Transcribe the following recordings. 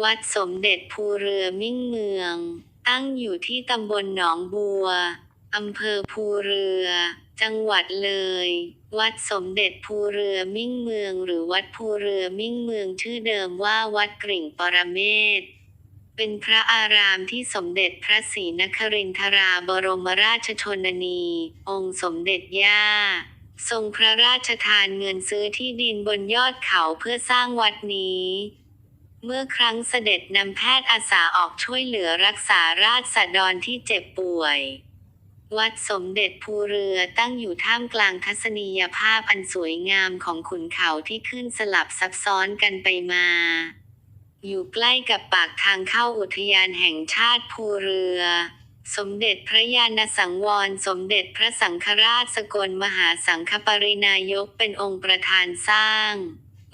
วัดสมเด็จภูเรือมิ่งเมือง ตั้งอยู่ที่ตำบลหนองบัว อำเภอภูเรือ จังหวัดเลย วัดสมเด็จภูเรือมิ่งเมือง หรือวัดภูเรือมิ่งเมืองชื่อเดิมว่าวัดกริ่งปรเมศเป็นพระอารามที่สมเด็จพระศรีนครินทราบรมราชชนนี องค์สมเด็จย่าทรงพระราชทานเงินซื้อที่ดินบนยอดเขาเพื่อสร้างวัดนี้ เมื่อครั้งเสด็จนำแพทย์อาสาออกช่วยเหลือรักษาราษฎรที่เจ็บป่วย วัดสมเด็จภูเรือตั้งอยู่ท่ามกลางทัศนียภาพอันสวยงามของขุนเขาที่ขึ้นสลับซับซ้อนกันไปมา อยู่ใกล้กับปากทางเข้าอุทยานแห่งชาติภูเรือ สมเด็จพระยาณสังวร สมเด็จพระสังฆราชสกลมหาสังฆปรินายกเป็นองค์ประธานสร้าง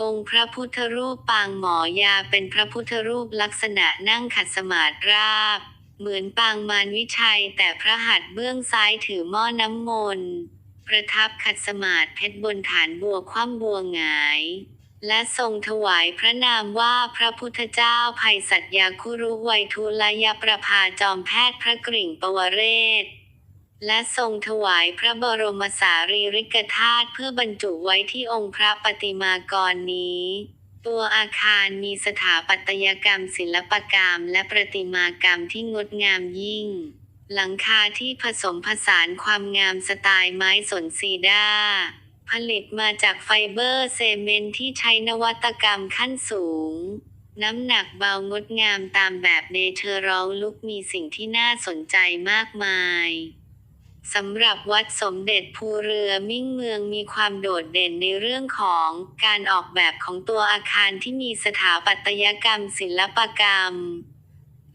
องค์พระพุทธรูปปางหมอยาเป็นพระพุทธรูปลักษณะนั่งขัดสมาธิราบ เหมือนปางมารวิชัย แต่พระหัตถ์เบื้องซ้ายถือหม้อน้ำมนต์ประทับขัดสมาธิเพชรบนฐานบัวคว่ำบัวหงาย และทรงถวายพระนามว่าพระพุทธเจ้าภัยสัตยาคุรุไวยทุลยประภาจอมแพทย์พระกริ่งปวเรศ และทรงถวายพระบรมสารีริกธาตุเพื่อบรรจุไว้ที่องค์พระปฏิมากรนี้ ตัวอาคารมีสถาปัตยกรรมศิลปกรรมและประติมากรรมที่งดงามยิ่ง หลังคาที่ผสมผสานความงามสไตล์ไม้สนซีดาผลิตมาจากไฟเบอร์เซเมนต์ที่ใช้นวัตกรรมขั้นสูง น้ำหนักเบางดงามตามแบบเนเชอรัลลุกมีสิ่งที่น่าสนใจมากมาย สำหรับวัดสมเด็จภูเรือมิ่งเมืองมีความโดดเด่นในเรื่องของการออกแบบของตัวอาคารที่มีสถาปัตยกรรมศิลปกรรม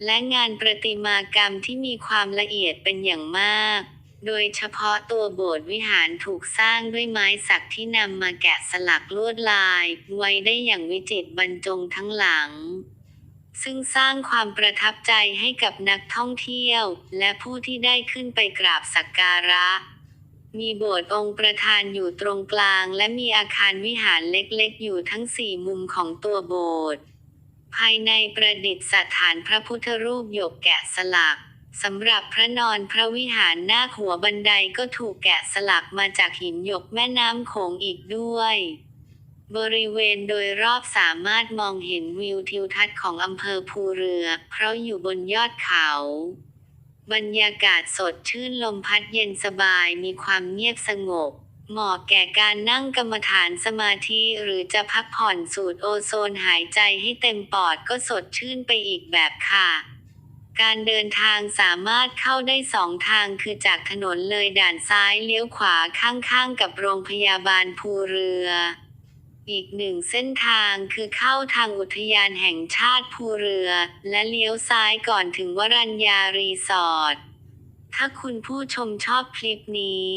และงานประติมากรรมที่มีความละเอียดเป็นอย่างมาก โดยเฉพาะตัวโบสถ์วิหารถูกสร้างด้วยไม้สักที่นำมาแกะสลักลวดลาย ไว้ได้อย่างวิจิตรบรรจงทั้งหลัง ซึ่งสร้างความประทับใจให้กับนักท่องเที่ยว และผู้ที่ได้ขึ้นไปกราบสักการะ มีโบสถ์องค์ประธานอยู่ตรงกลาง และมีอาคารวิหารเล็กๆ อยู่ทั้งสี่มุมของตัวโบสถ์ ภายในประดิษฐานพระพุทธรูปหยกแกะสลักสำหรับพระนอนพระวิหารหน้าหัวบันไดก็ถูกแกะสลักมาจากหินหยกแม่น้ำโขงอีกด้วย บริเวณโดยรอบสามารถมองเห็นวิวทิวทัศน์ของอำเภอภูเรือ เพราะอยู่บนยอดเขา บรรยากาศสดชื่นลมพัดเย็นสบายมีความเงียบสงบ เหมาะแก่การนั่งกรรมฐานสมาธิหรือจะพักผ่อนสูดโอโซนหายใจให้เต็มปอดก็สดชื่นไปอีกแบบค่ะการเดินทางสามารถเข้าได้สองทางคือจากถนนเลยด่านซ้ายเลี้ยวขวาข้างๆกับโรงพยาบาลภูเรือ อีกหนึ่งเส้นทางคือเข้าทางอุทยานแห่งชาติภูเรือ และเลี้ยวซ้ายก่อนถึงวรัญญารีสอร์ท ถ้าคุณผู้ชมชอบคลิปนี้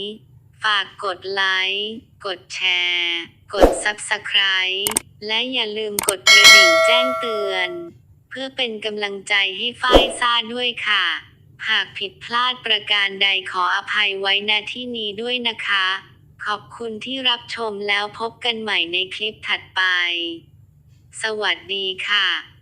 ฝากกดไลค์ กดแชร์ กด Subscribe และอย่าลืมกดกระดิ่งแจ้งเตือน เพื่อเป็นกำลังใจให้ฝ้ายซ่าด้วยค่ะ หากผิดพลาดประการใดขออภัยไว้ณที่นี้ด้วยนะคะ ขอบคุณที่รับชมแล้วพบกันใหม่ในคลิปถัดไป สวัสดีค่ะ